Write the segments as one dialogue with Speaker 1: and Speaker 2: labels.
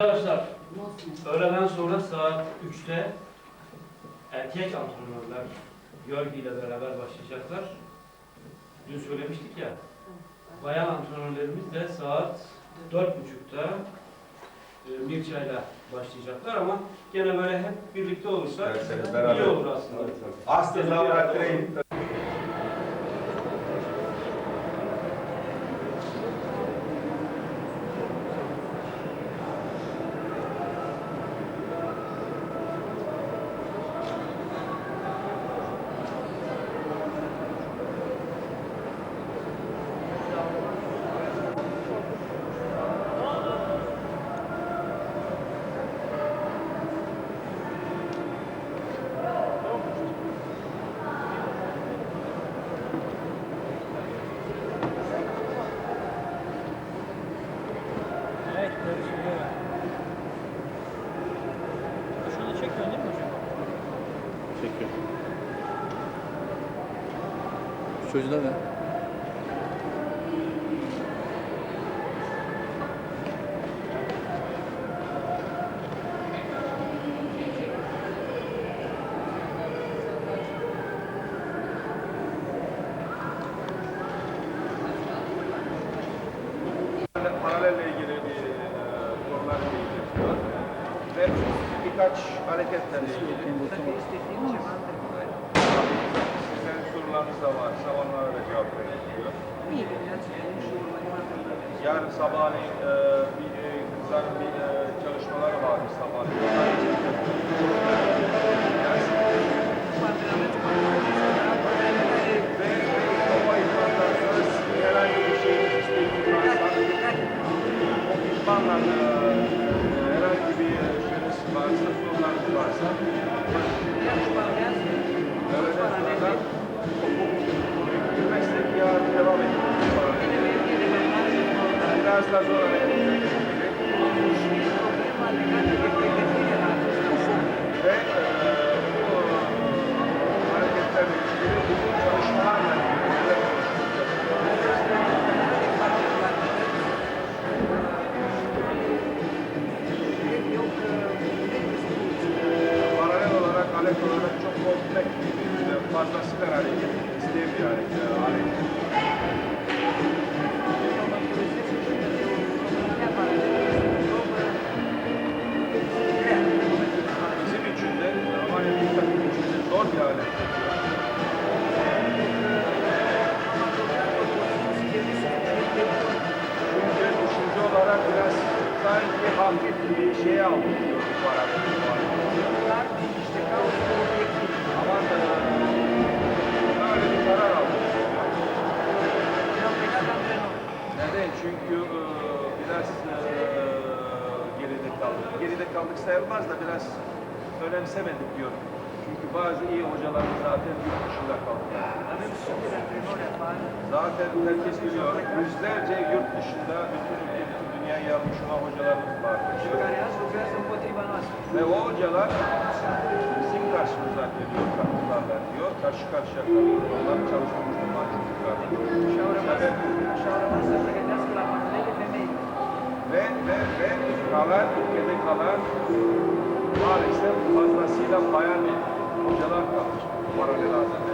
Speaker 1: Arkadaşlar öğleden sonra saat 3'te erkek antrenörler Gölge ile beraber başlayacaklar. Dün söylemiştik ya. Bayan antrenörlerimiz de saat 4.30'da e, Mirça'yla başlayacaklar ama gene böyle hep birlikte olursa
Speaker 2: İsterseniz
Speaker 1: iyi olur aslında.
Speaker 2: Aslında
Speaker 3: Şu çocuğun adı ne?
Speaker 2: Paralelle ilgili bir e, konular ilgili ve birkaç hareketlerle ilgili. Sorularınız da varsa onlara da cevap veriliyor. Yarın sabahleyin e, bir e, kızların bir e, çalışmaları varmış sabahleyin. Herhangi bir isteğiniz varsa o idmanla e, herhangi bir e, şeyiniz varsa, sorularınız varsa öğretmenlerden bir meslek yarın devam ediyoruz. Biraz da zor hareketler sayılmaz da biraz önemsemedik diyor. Çünkü bazı iyi hocalarımız zaten yurt dışında kaldılar. Zaten herkes biliyor. Yüzlerce yurt dışında bütün, dünya yarmış olan hocalarımız var. Ve o hocalar bizim karşımıza geliyor, katılırlar diyor. Karşı karşıya kalıyor. Onlar çalışmamış olan çocuklar. Ve, ve, ve kalan, ülkede kalan maalesef fazlasıyla bayan hocalar kalmış. Paralel halinde.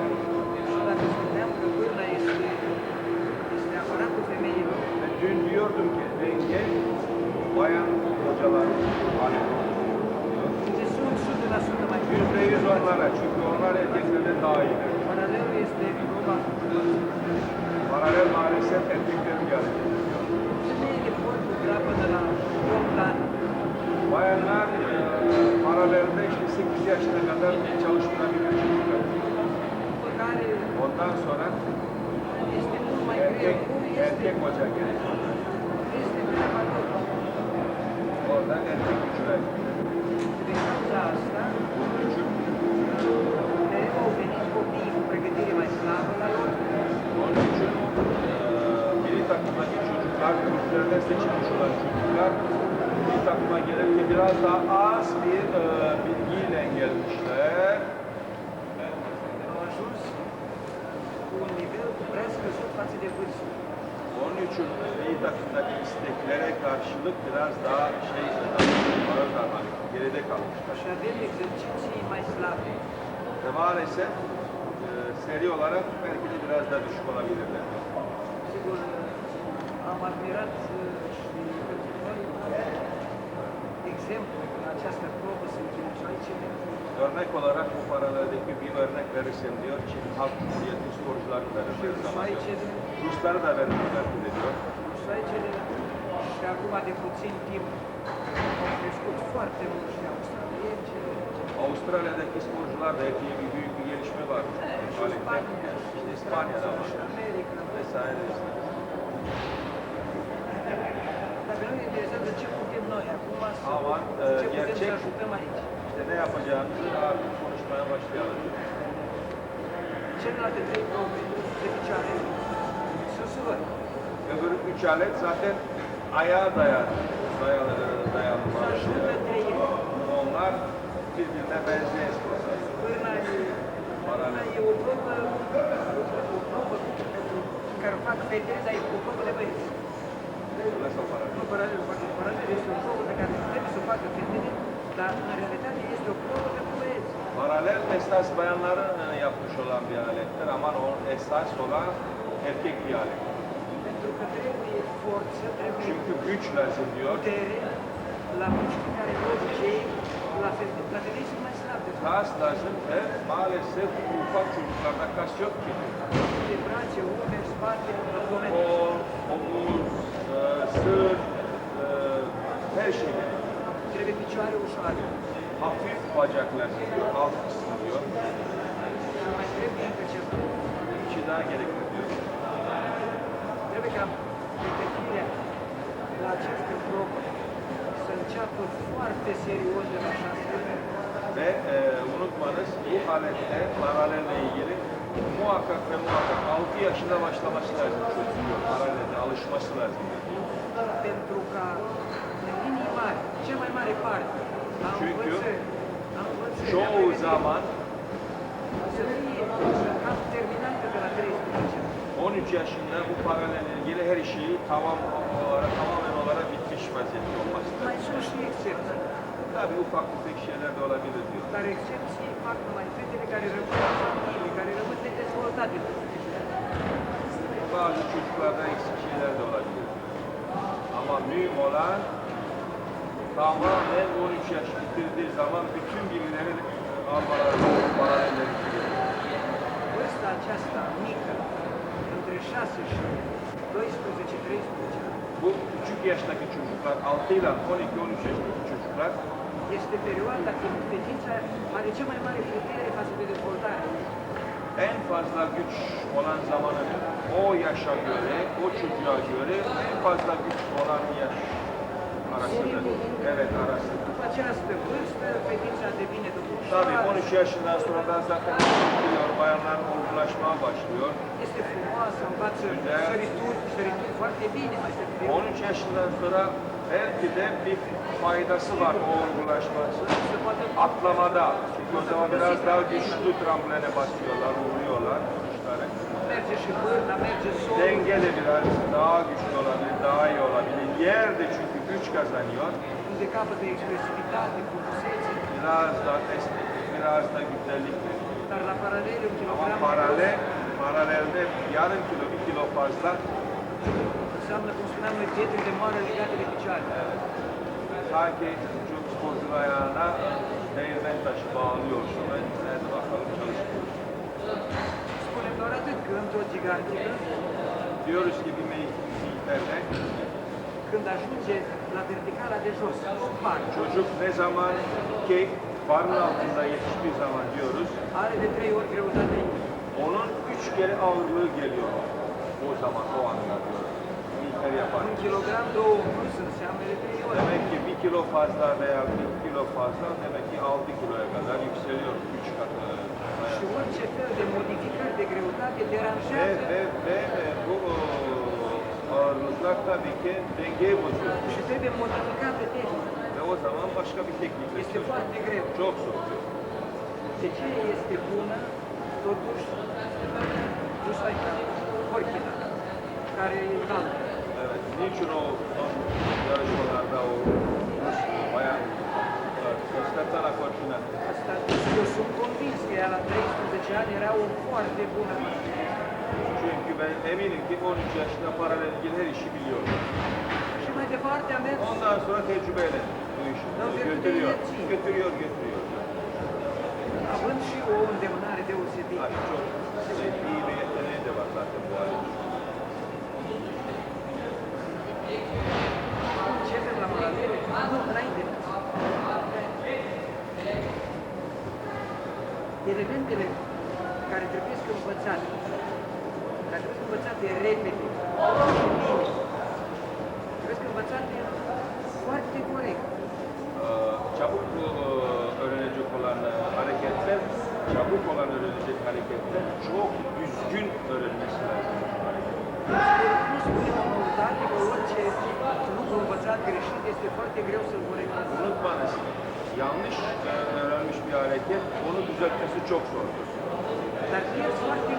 Speaker 4: Față de vârstă.
Speaker 2: Onun için milli takımdaki isteklere karşılık biraz daha şey ağır davranıyor. Geride kalmışlar. Ve maalesef e, seri olarak belki de biraz daha düşük olabilirler.
Speaker 5: Sigur, am admirat și pentru noi exemplu în această probă sunt Chinezii
Speaker 2: Örnek olarak bu paralelde bir örnek verirsem diyor Çin Halk Cumhuriyeti sporcularını verir her zaman diyor.
Speaker 5: Rusaice,
Speaker 2: Rusları da verir belki de diyor.
Speaker 5: Rusaice și acum de puțin timp au crescut foarte mult și australieni,
Speaker 2: Avustralya'daki sporcular da epey bir büyük bir gelişme var.
Speaker 5: și
Speaker 2: Halinde.
Speaker 5: Spania,
Speaker 2: İşte İspanya'da var.
Speaker 5: și America.
Speaker 2: Vesaire işte.
Speaker 5: Dar pe noi ne interesează ce putem noi acum să,
Speaker 2: Aman,
Speaker 5: ce
Speaker 2: uh,
Speaker 5: putem să
Speaker 2: gerçek-
Speaker 5: ajutăm aici.
Speaker 2: İşte ne yapacağımızı artık konuşmaya başlayalım.
Speaker 5: Celelalte trei probe de picioare suvări.
Speaker 2: Öbür üç alet zaten ayağa dayalı, dayalı, dayalı
Speaker 5: ele.
Speaker 2: Onlar birbirine
Speaker 5: băieți. Paralel
Speaker 2: esas bayanların e, yapmış olan bir alettir ama o esas olan erkek bir alet.
Speaker 5: Pentru că trebuie forță, trebuie
Speaker 2: Çünkü güç lazım diyor.
Speaker 5: putere la miști care de obicei la fete- la femei sunt mai slabe.
Speaker 2: Kas lazım ve maalesef ufak çocuklarda kas yok ki. Kol, omuz, e, sırt, e, her şey. Hafif bacaklar alt kısmı diyor. Şey daha gerekli
Speaker 5: pregătirea la această probă să înceapă foarte serios de la șase.
Speaker 2: Ve e, unutmanız bu alette paralelle ilgili muhakkak ve muhakkak 6 yaşında başlaması lazım çocuğun. Paralelde alışması lazım.
Speaker 5: Pentru ca în linii mari, cea mai mare parte
Speaker 2: Çünkü Çoğu zaman
Speaker 5: să fie cam terminată de la 13 ani.
Speaker 2: 13 yaşında bu paralelle ilgili her şeyi tamam olarak, tamamen olarak bitmiş vaziyette olması lazım.
Speaker 5: Sunt și excepții,
Speaker 2: Tabii ufak tefek şeyler de olabilir diyor.
Speaker 5: fetele care rămân la familie, care rămân nedezvoltate.
Speaker 2: Bazı çocuklarda eksik şeyler de olabilir. Ama mühim olan tamamen 13 yaş bitirdiği zaman bütün bilgileri almaları, paralelleri
Speaker 5: Vârsta aceasta mică, între 6 și 12-13 ani,
Speaker 2: Bu küçük yaştaki çocuklar, 6 ile 12-13 yaşındaki çocuklar
Speaker 5: este perioada când fetița are cea mai mare putere față de dezvoltare.
Speaker 2: en fazla güç olan zamanı o yaşa göre, o çocuğa göre en fazla güç olan yaş arasıdır. Evet.
Speaker 5: După această vârstă, fetița devine
Speaker 2: Tabii
Speaker 5: dușoară,
Speaker 2: 13 yaşından sonra da zaten biliyor, bayanlar olgunlaşmaya başlıyor.
Speaker 5: este frumoasă, învață sărituri, sărituri foarte bine, mai se
Speaker 2: 13 yaşından sonra belki de bir faydası var o olgunlaşması. Atlamada. Çünkü o zaman biraz daha güçlü trambolene basıyorlar, vuruyorlar Denge de biraz daha güçlü olabilir, daha iyi olabilir. Yer de çünkü güç kazanıyor. Biraz da estetik, biraz da güzellik Ama paralel, paralelde yarım kilo, bir kilo fazla
Speaker 5: picioare.
Speaker 2: sanki çok sporcu ayağına değirmen taşı bağlıyorsun. Hadi bakalım çalışıyoruz.
Speaker 5: Spunem doar atât că într-o gigantică,
Speaker 2: Diyoruz ki bir meyiterde
Speaker 5: când ajunge la verticala de jos,
Speaker 2: çocuk ne zaman kek barın altında yetiştiği zaman diyoruz
Speaker 5: are de trei ori greutatea ei.
Speaker 2: onun üç kere ağırlığı geliyor o zaman o anda diyoruz. Meyitler yapar.
Speaker 5: Un kilogram, în plus înseamnă de trei ori.
Speaker 2: Demek ki bir kilo fazla veya bir kilo fazla demek ki 6 kiloya kadar yükseliyor 3 katı.
Speaker 5: Și orice fel de modificări de greutate
Speaker 2: Ve,
Speaker 5: deranjează
Speaker 2: ve, ve e, bu ağırlıklar tabii ki dengeyi bozuyor.
Speaker 5: și trebuie modificată tehnic.
Speaker 2: Ve o zaman başka bir teknik
Speaker 5: Este
Speaker 2: istiyor.
Speaker 5: foarte greu.
Speaker 2: Çok zor.
Speaker 5: De ce este bună, totuși, nu să uităm, orchina. care e înalt.
Speaker 2: Evet. Niçin o son yarışmalarda o bayan Svetlana Cortina
Speaker 5: Asta, eu sunt convins că ea la 13 ani era o foarte bună matematică.
Speaker 2: Çünkü ben eminim ki 13 yaşında paralel ilgili her işi biliyor.
Speaker 5: Și mai departe a mers
Speaker 2: Ondan sonra tecrübeyle bu işi götürüyor.
Speaker 5: götürüyor.
Speaker 2: Götürüyor,
Speaker 5: având și o îndemânare deosebită.
Speaker 2: Abi çok şey, iyi bir yeteneği de var zaten bu arada.
Speaker 5: Începem la paralele, nu înainte. Elementele care trebuie să învățate, care trebuie să învățate repede și bine, trebuie să învățate foarte corect.
Speaker 2: Çabuk e, öğrenecek olan e, hareketler, çabuk olan öğrenecek hareketler çok düzgün öğrenmesi lazım.
Speaker 5: Nu spunem o noutate că orice lucru învățat greșit este foarte greu să-l.
Speaker 2: Unutmanız, yanlış e, öğrenmiş bir hareket, onu düzeltmesi çok zordur.
Speaker 5: Dar pierzi foarte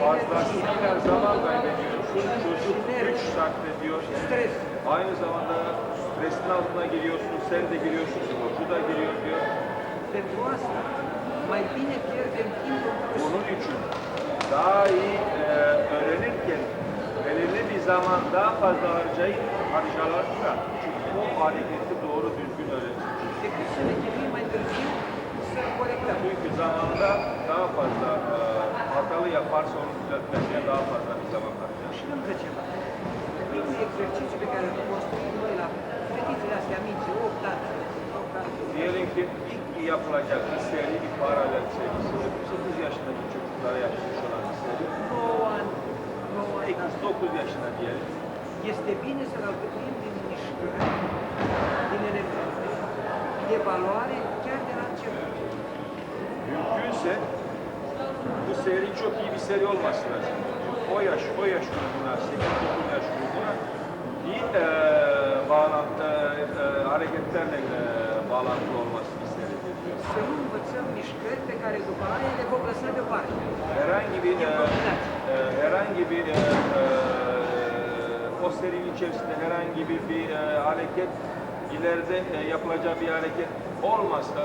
Speaker 2: Fazlasıyla zaman kaybediyorsun, çocuk güç sarf ediyor.
Speaker 5: și stres.
Speaker 2: Aynı zamanda stresin altına giriyorsun, sen de giriyorsun, sporcu da giriyor diyor.
Speaker 5: Pierdem timpul plus.
Speaker 2: Bunun için daha iyi e, öğrenirken belirli bir zaman daha fazla harcayıp harcalarsa çünkü o hareketi doğru düzgün öğrenir. Çünkü zamanda daha fazla e, hatalı yaparsa onu düzeltmesine daha fazla bir zaman harcar.
Speaker 5: Și încă ceva. Primul exercițiu pe care îl construim noi la fetițele astea mici, 8 ani, 8 ani,
Speaker 2: Diyelim ki ilk yapılacak bir seri bir paralel serisi. 9 yaşındaki çocuklara yapılmış olan bir seri.
Speaker 5: 9 ani, 9 ani.
Speaker 2: 8-9 yaşında diyelim.
Speaker 5: Este bine să-l alcătuim din mișcări, din elemente de valoare chiar de la început.
Speaker 2: Mümkünse bu seri çok iyi bir seri olması lazım. O yaş, o yaş grubuna, 8-9 yaş grubuna iyi e, bağlantı, e, hareketlerle e, bağlantılı olması diyor.
Speaker 5: Să învățăm mișcări pe care după aia le vom lăsa deoparte.
Speaker 2: Herhangi bir e, e, herhangi bir e, e, o serinin içerisinde herhangi bir, bir e, hareket ileride e, yapılacağı bir hareket olmazsa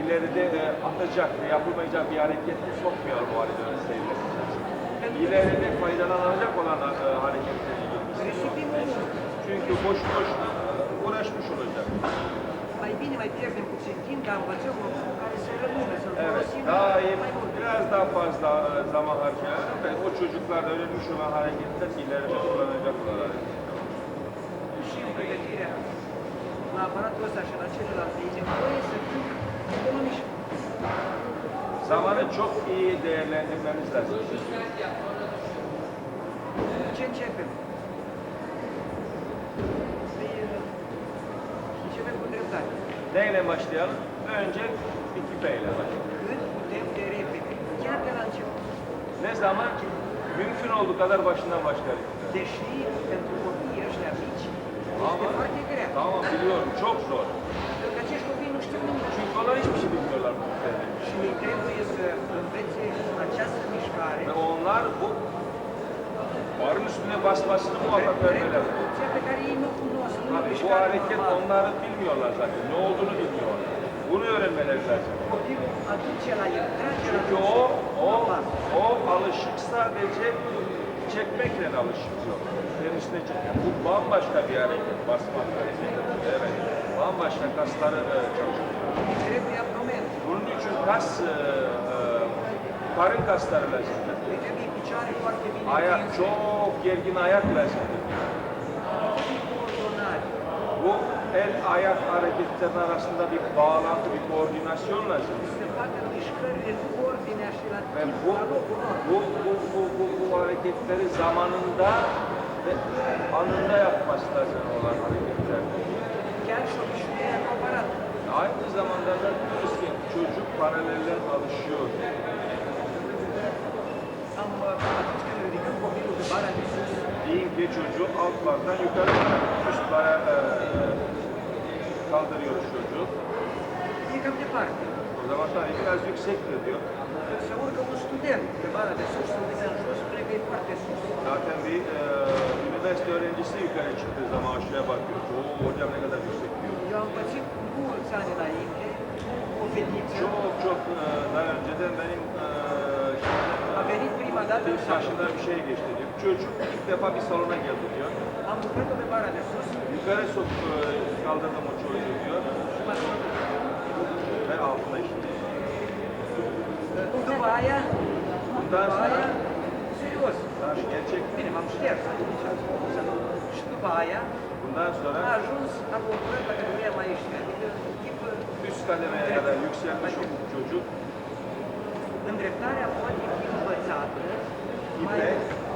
Speaker 2: ileride e, atacak ve yapılmayacak bir hareket sokmayalım seriler içerisinde. İleride faydalanacak olan e, hareketleri. Çünkü boş boş uğraşmış olacak. Evet, daha iyi, biraz daha fazla e, zaman harcayarak ve o çocuklar öğrenmiş olan hareketler ileride kullanacak olan hareketler.
Speaker 5: Și pregătirea la e fim economiști.
Speaker 2: Zamanı çok iyi değerlendirmemiz lazım.
Speaker 5: Cu dreptate.
Speaker 2: Neyle başlayalım? Önce bir küpeyle başlayalım. Ne zaman ki mümkün olduğu kadar başından başlayalım.
Speaker 5: Deși pentru copiii ăștia mici este
Speaker 2: Ama tamam biliyorum. Çok zor. Çünkü onlar hiçbir şey bilmiyorlar bu
Speaker 5: această mișcare
Speaker 2: Ve onlar bu barın üstüne muhakkak
Speaker 5: ei nu cunosc, nu
Speaker 2: Tabii bu hareket onları bilmiyorlar zaten. Ne olduğunu bilmiyorlar. Bunu öğrenmeleri lazım. Çünkü o, o, o alışık sadece yok. Kendisine çekiyor. Bu bambaşka bir hareket, basmak hareketi. Evet. Bambaşka kasları e,
Speaker 5: abdomen,
Speaker 2: Bunun için kas, e, e, karın kasları lazım.
Speaker 5: îi trebuie picioare foarte bine
Speaker 2: Ayak, çok gergin ayak lazım.
Speaker 5: trebuie coordonare.
Speaker 2: Bu el ayak hareketlerinin arasında bir bağlantı, bir koordinasyon lazım.
Speaker 5: Se facă mișcările în ordinea și la
Speaker 2: Ve
Speaker 5: timp,
Speaker 2: bu, bu, bu, bu, bu, bu hareketleri zamanında ve anında yapması lazım olan hareketler. Aynı zamanda da diyoruz ki çocuk paraleller alışıyor. Deyin ki çocuğu alt bardan yukarı bara, üst bara e, kaldırıyoruz çocuğu.
Speaker 5: E cam departe.
Speaker 2: O zaman tabii biraz yüksektir diyor.
Speaker 5: Când se urcă un student pe bara de sus, spune că e foarte sus.
Speaker 2: Zaten bir e, üniversite öğrencisi yukarı çıktığı zaman aşağıya bakıyor. Oo hocam ne kadar yüksek diyor.
Speaker 5: Pățit cu mulți ani înainte o fetiță.
Speaker 2: Çok çok e, daha önceden benim e,
Speaker 5: A venit prima dată în
Speaker 2: şimdi
Speaker 5: sală.
Speaker 2: başından bir şey geçti diyor. Çocuk ilk defa bir salona geldi diyor.
Speaker 5: Am lucrat-o pe bara de sus
Speaker 2: Yukarı sok e, kaldırdım o çocuğu diyor.
Speaker 5: sunat.
Speaker 2: Ve altına işte.
Speaker 5: După aia,
Speaker 2: Bundan
Speaker 5: după
Speaker 2: sonra
Speaker 5: aia, serios,
Speaker 2: tabii gerçek.
Speaker 5: bine, m-am șters atunci, să nu. Și după aia,
Speaker 2: Bundan
Speaker 5: a
Speaker 2: sonra
Speaker 5: ajuns, am lucrat la categoria mai ieșită, adică tip
Speaker 2: üst kademeye kadar yükselmiş o çocuk.
Speaker 5: îndreptarea poate fi învățată mai,
Speaker 2: İpe.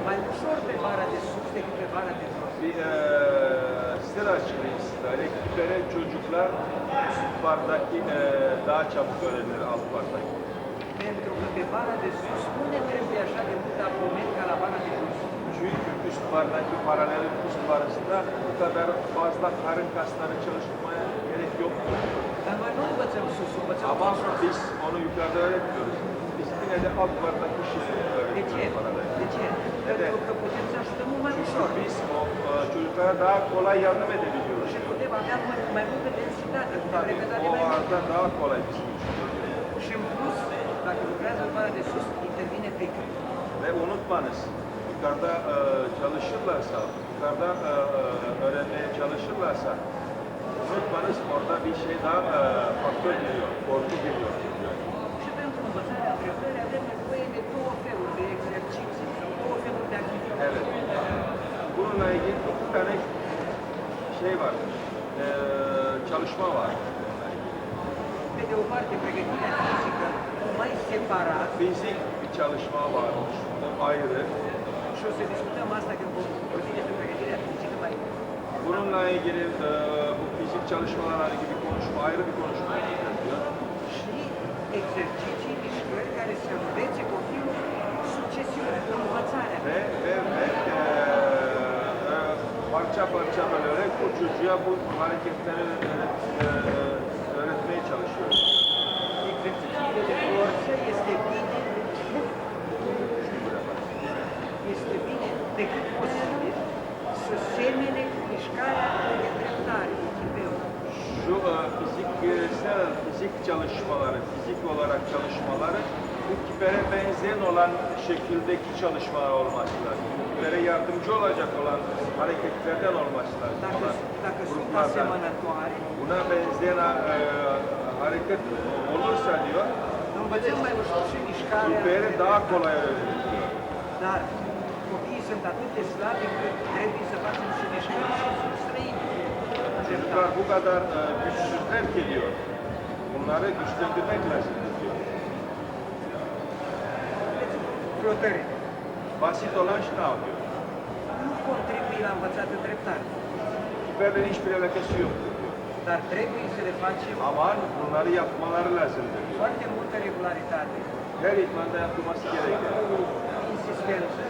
Speaker 5: mai ușor pe bara de sus decât pe bara de jos.
Speaker 2: Bir e, sır açıklayayım sizlere. Kipere çocuklar üst e, daha çabuk öğrenir alt bardaki.
Speaker 5: Pentru că pe bara de sus nu ne trebuie așa de mult argument ca la bara de jos.
Speaker 2: Çünkü üst bardaki paralel üst barısında bu kadar fazla karın kasları çalıştırmaya gerek yoktur.
Speaker 5: Noi nu învățăm sus, învățăm
Speaker 2: Ama biz onu yukarıda öğretmiyoruz. Biz yine de alt bardaki şeyi
Speaker 5: De ce?
Speaker 2: öğretiyoruz paralel.
Speaker 5: De? Ușor.
Speaker 2: biz o e, çocuklara daha kolay yardım edebiliyoruz.
Speaker 5: Repetare
Speaker 2: O arada daha kolay bizim için.
Speaker 5: Și în plus, dacă lucrează în bara de sus, intervine frică.
Speaker 2: Ve unutmanız, yukarıda e, çalışırlarsa, yukarıda e, öğrenmeye çalışırlarsa, unutmanız orada bir şey daha e, faktör geliyor, korku geliyor.
Speaker 5: Și pentru învățarea îndreptării avem nevoie de două feluri de exerciții, două feluri de activități.
Speaker 2: Evet. Bununla ilgili iki tane şey var, e, çalışma var.
Speaker 5: Pe de o fizică mai separat,
Speaker 2: Fizik bir çalışma o ayrı. Bununla ilgili e, bu fizik çalışmalarla ilgili bir konuşma, ayrı bir konuşma yapıyor.
Speaker 5: exerciții, mișcări care să învețe copilul succesiune, învățarea.
Speaker 2: Ve, ve, ve e, parça parça bölerek o çocuğa bu hareketleri öğret, e, öğretmeye çalışıyor.
Speaker 5: Exercițiile de forță este bine, este bine de cât posibil să semene cu mișcarea de dreptare.
Speaker 2: Şu e, fiziksel, fizik çalışmaları, fizik olarak çalışmaları bu kipere benzeyen olan şekildeki çalışmalar olması lazım. Kipere yardımcı olacak olan hareketlerden olması lazım. Olan gruplardan. Buna benzeyen e, hareket olursa diyor, kipere daha kolay
Speaker 5: străini.
Speaker 2: Çocuklar bu kadar e, güçsüzler ki diyor. Bunları güçlendirmek lazım diyor.
Speaker 5: Flotările
Speaker 2: Basit olan şu ne yapıyor?
Speaker 5: nu contribuie la învățată dreptare,
Speaker 2: Kiperlerin hiçbir alakası yok
Speaker 5: dar trebuie să le facem
Speaker 2: Ama bunları yapmaları lazım diyor.
Speaker 5: foarte multă regularitate,
Speaker 2: Her idmanda yapılması gerekiyor.
Speaker 5: insistență,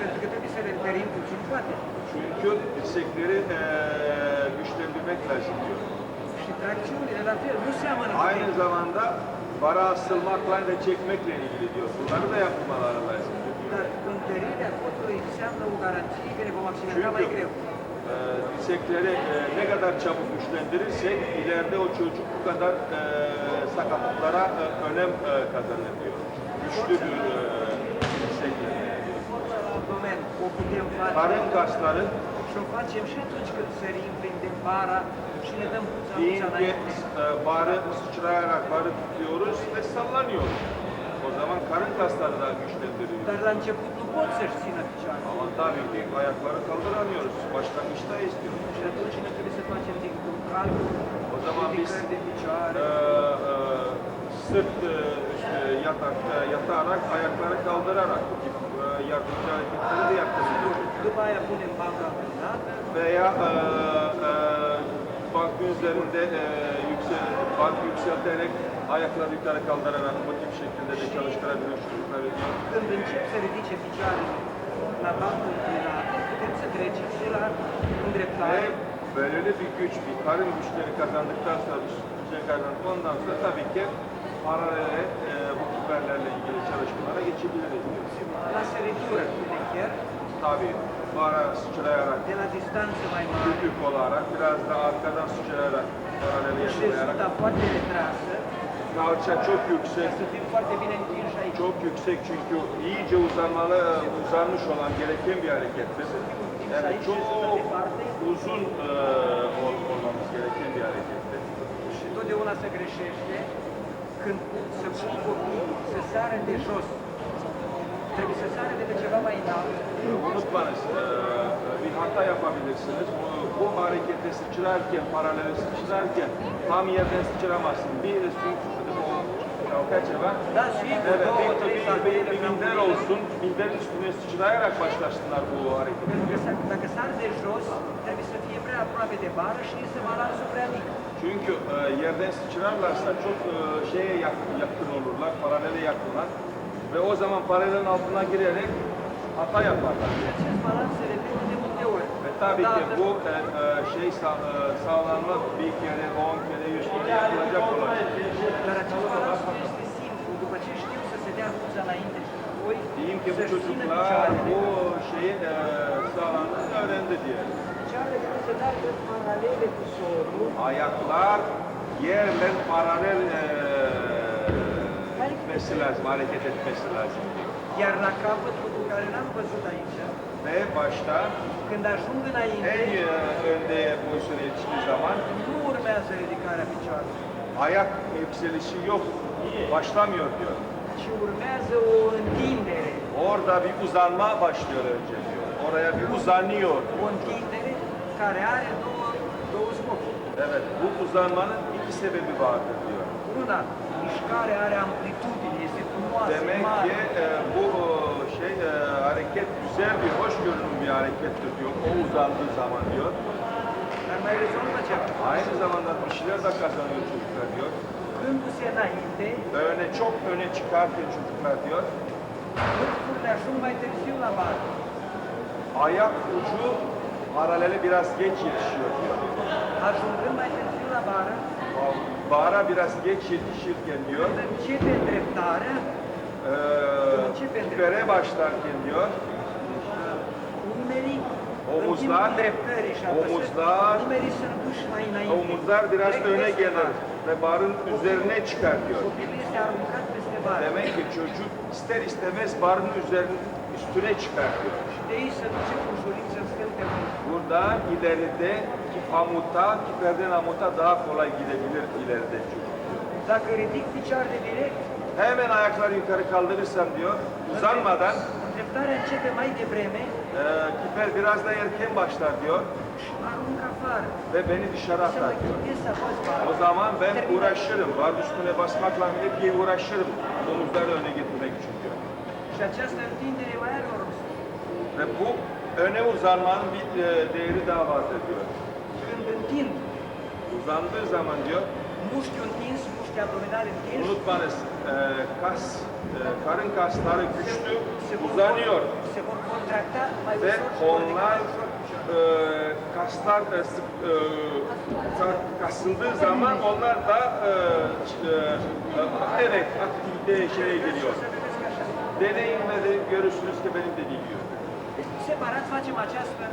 Speaker 5: pentru că trebuie să le întărim puțin toate.
Speaker 2: Çünkü dirsekleri e, güçlendirmek lazım diyor.
Speaker 5: Și tracțiunile la fel, nu seamănă cu
Speaker 2: Aynı
Speaker 5: ele.
Speaker 2: zamanda bara asılmakla ve çekmekle ilgili diyor. Bunları da yapmaları lazım
Speaker 5: întărirea cotului înseamnă o că ne vom accidenta mai
Speaker 2: Çünkü e, dirsekleri e, ne kadar çabuk güçlendirirsek ileride o çocuk bu kadar e, sakatlıklara e, önem e, kazanır diyor. Güçlü bir e, dirsekle.
Speaker 5: Moment, o putem face
Speaker 2: Karın kasları
Speaker 5: o facem și atunci când sărim, prindem bara și ne dăm puța
Speaker 2: deyince e, barı sıçrayarak barı tutuyoruz ve sallanıyoruz. O zaman karın kasları da güçlendiriyor.
Speaker 5: Dar la început nu pot să-și țină picioarele.
Speaker 2: Ama tabii ki ayakları kaldıramıyoruz. Başlangıçta istiyoruz.
Speaker 5: Și atunci ne trebuie să facem din calcul,
Speaker 2: O zaman biz
Speaker 5: ridicări de
Speaker 2: e,
Speaker 5: picioare,
Speaker 2: e, sırt e, üstü yatak, e, yatarak, ayakları kaldırarak bu tip e, yardımcı hareketleri de
Speaker 5: aia punem banca înclinată,
Speaker 2: Veya e, e, bankın üzerinde e, yüksel, bank yükselterek ayakları yukarı kaldırarak bu tip şekilde de çalıştırabiliyoruz çocukları
Speaker 5: când încep să ridice picioarele la bancă înclinată, putem să trecem și la îndreptare,
Speaker 2: belirli bir güç, bir karın güçleri kazandıktan sonra, güçleri ayarlar. Ondan sonra tabii ki paralele e, bu kiperlerle ilgili çalışmalara geçebiliriz diyoruz.
Speaker 5: La serritura di Necker,
Speaker 2: Tabii bara sıçrayarak,
Speaker 5: de la distanță mai mare,
Speaker 2: küçük olarak, biraz da arkadan sıçrayarak, paralel yaşayarak.
Speaker 5: șesuta foarte retrasă,
Speaker 2: Kalça çok yüksek,
Speaker 5: aici.
Speaker 2: çok yüksek çünkü iyice uzanmalı, uzanmış olan gereken bir harekettir. Yani çok uzun e, ol- olmamız gereken bir harekettir.
Speaker 5: Totdeauna se greșește când să pun copiii să sară de jos. Trebuie să sară de pe ceva mai înalt.
Speaker 2: Unutmanız, e, bir hata yapabilirsiniz. Bu, harekette sıçrarken, paralel sıçrarken tam yerden sıçramazsın. Bir üstün.
Speaker 5: Da, sigur,
Speaker 2: Evet, bir, bir, bir, bir minder olsun. Minderin üstüne sıçrayarak başlasınlar bu hareketi.
Speaker 5: Dacă sar de jos, trebuie să fie prea aproape de bară și este balansul prea mic.
Speaker 2: Çünkü e, yerden sıçrarlarsa çok e, şeye yakın, yakın olurlar, paralele yakınlar. Ve o zaman paralelin altına girerek hata yaparlar. Ve tabii ki bu e, e, şey sağ, e, sağlanma bir kere, on kere, yüz kere yapılacak
Speaker 5: și înapoi,
Speaker 2: Diyeyim ki bu çocuklar bu şeyi e, sağlandığını öğrendi diye.
Speaker 5: Cu.
Speaker 2: Ayaklar yerle paralel e, gitmesi lazım, hareket etmesi lazım.
Speaker 5: Iar la capăt, lucru care n-am văzut aici,
Speaker 2: Ve başta
Speaker 5: când ajung
Speaker 2: en
Speaker 5: înainte,
Speaker 2: e, önde pozisyona yetiştiği zaman
Speaker 5: nu urmează ridicarea picioarelor,
Speaker 2: ayak yükselişi yok, başlamıyor diyor.
Speaker 5: ci urmează o întindere.
Speaker 2: Orada bir uzanma başlıyor önce diyor. Oraya bir uzanıyor.
Speaker 5: O întindere care are două, două scopuri.
Speaker 2: Evet, bu uzanmanın iki sebebi vardır diyor.
Speaker 5: Una, mișcarea are amplitudine, este frumoasă,
Speaker 2: Demek
Speaker 5: mare.
Speaker 2: ki e, bu şey e, hareket güzel bir, hoş görünüm bir harekettir diyor. O uzandığı zaman diyor. Aynı zamanda bir şeyler de kazanıyor çocuklar diyor. Öne çok öne çıkarken çocuklar diyor. Ayak ucu paralele biraz geç yetişiyor Bağra biraz geç yetişirken diyor.
Speaker 5: începe îndreptarea,
Speaker 2: Eee kipere başlarken diyor. Omuzlar, omuzlar. Omuzlar biraz
Speaker 5: Trec
Speaker 2: öne gelir ve barın üzerine çıkar diyor. Demek ki çocuk ister istemez barın üzerine üstüne çıkar diyor. Buradan ileride amuta, kiperden amuta daha kolay gidebilir ileride çocuk.
Speaker 5: Dacă ridic picioarele direct,
Speaker 2: Hemen ayakları yukarı kaldırırsam diyor, uzanmadan
Speaker 5: îndreptarea începe mai devreme
Speaker 2: e, kiper biraz da erken başlar diyor
Speaker 5: și mă arunc afară.
Speaker 2: ve beni dışarı atar diyor. O zaman ben uğraşırım, bar üstüne basmakla hep bir uğraşırım omuzları öne getirmek için diyor.
Speaker 5: Și această întindere mai are o.
Speaker 2: Ve bu öne uzanmanın bir e, değeri daha vardır diyor.
Speaker 5: Când
Speaker 2: Uzandığı zaman diyor,
Speaker 5: mușchiul întins, mușchii abdominali întinși,
Speaker 2: unutmanız e, kas, e, karın kasları güçlü uzanıyor ve onlar e, kaslar e, sık, e, ka- kasıldığı zaman onlar da e, e, evet aktivite şeye geliyor. Ve de görürsünüz ki benim dediğim gibi.
Speaker 5: Deci, separat facem această,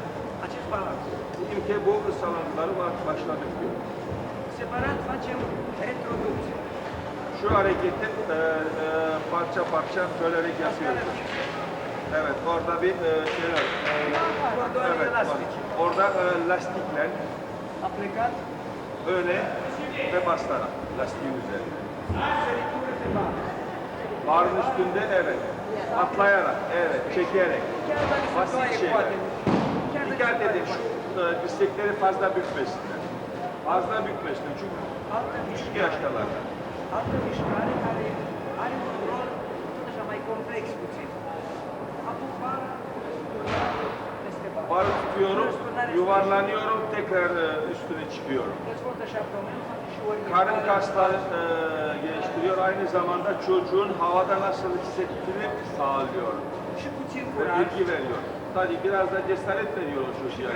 Speaker 5: acest balans.
Speaker 2: Dedim ki bu salonları var- başladık diyor.
Speaker 5: Separat facem retroducție.
Speaker 2: Şu hareketi e, e, parça parça bölerek yapıyoruz. Evet, orada bir e, şeyler. e, evet. Orada e, lastikler
Speaker 5: A plecat
Speaker 2: öne ve baslarak lastiğin üzerinde. Barın üstünde evet. Atlayarak, evet, çekerek. Basit şeyler. Dikkat edin şu
Speaker 5: coatele.
Speaker 2: e, dirsekleri fazla bükmesinler. Fazla bükmesinler çünkü küçük yaştalar.
Speaker 5: Altă mișcare care are un rol așa mai complex puțin. Apuc bara, peste bara.
Speaker 2: Barı tutuyorum, yuvarlanıyorum, tekrar e, üstüne çıkıyorum.
Speaker 5: Dezvoltă și abdomenul și
Speaker 2: Karın kasları e, geliştiriyor. Aynı zamanda çocuğun havada nasıl hissettiğini sağlıyor. Bilgi veriyor. Tabii biraz da cesaret veriyor çocuğa.